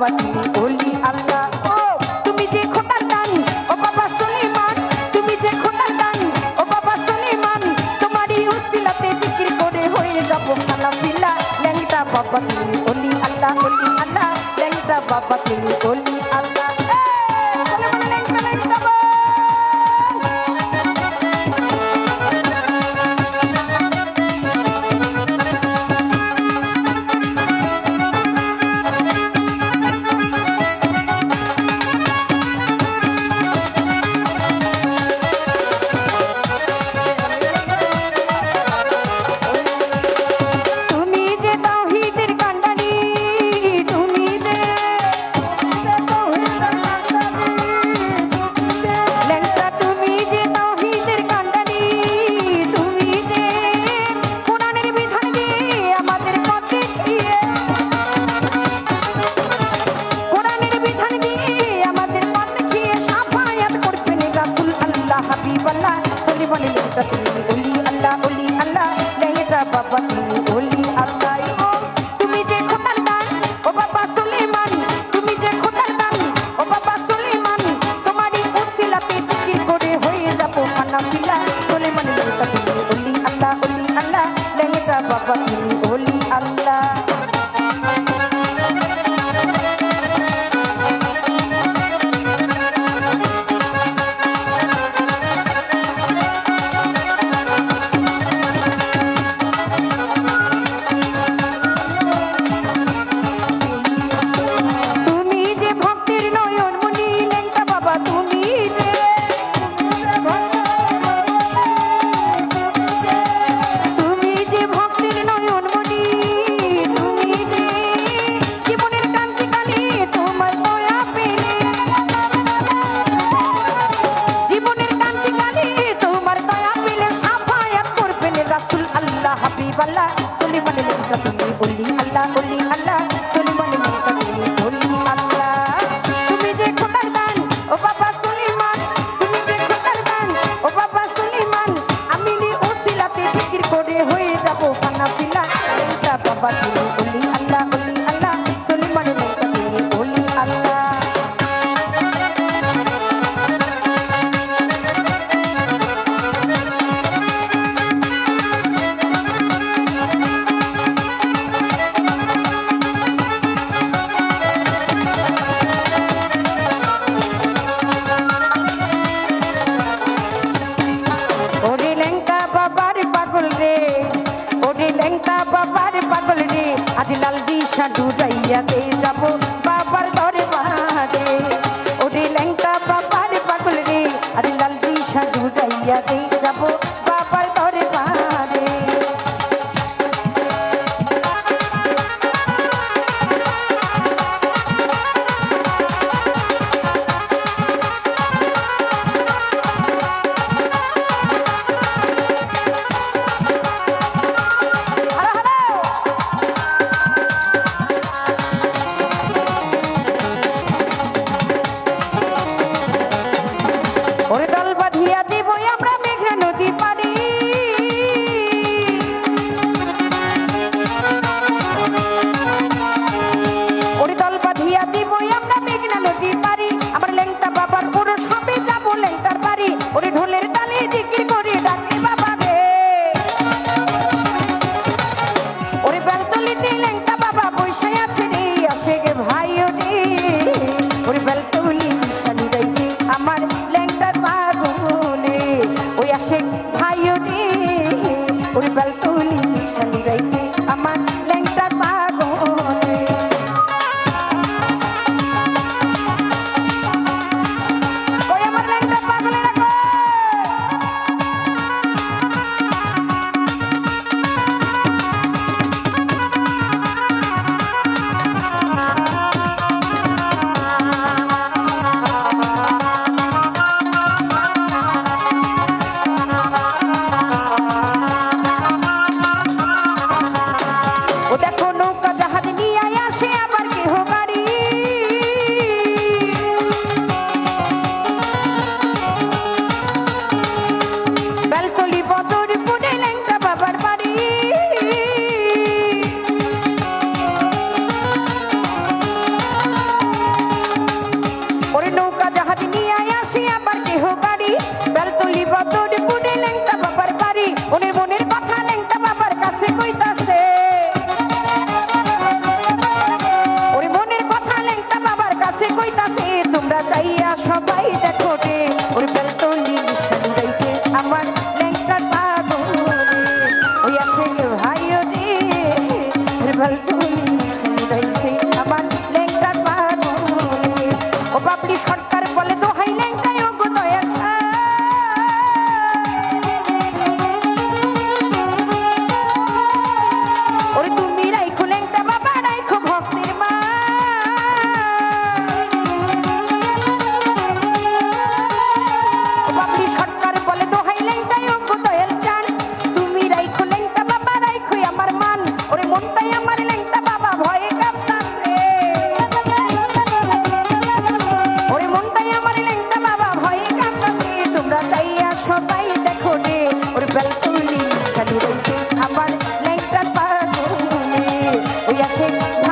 পাচ্ছি বলি আল্লাহ ও, তুমি যে খোদার দান, ও বাবা সুলিমান, তুমি যে খোদার দান, ও বাবা সুলিমান, তোমারই উসিলাতে জিকির করে হয়ে যাব আলহামদুলিল্লাহ ল্যাংটা বাবা তুমি বলি আল্লাহ বলি আল্লাহ ল্যাংটা বাবা তুমি বলি বাল্লা সুলিমানের লেখা তুমি বলি আল্লাহ বলি আল্লাহ সুলিমানের লেখা তুমি বলি আল্লাহ। তুমি যে খোদার দান ও বাবা সুলিমান, তুমি যে খোদার দান ও বাবা সুলিমান, আমি ওসিলাতে ফিকির করে হয়ে যাব খানা পিলা বাবা ডুরাইয়াতে যাব। বাবার দরবারে ওরে ল্যাংটা বাবার পাগল রে। আরে লাল দিশা ডুরাইয়াতে যাব। Beltali Thank you.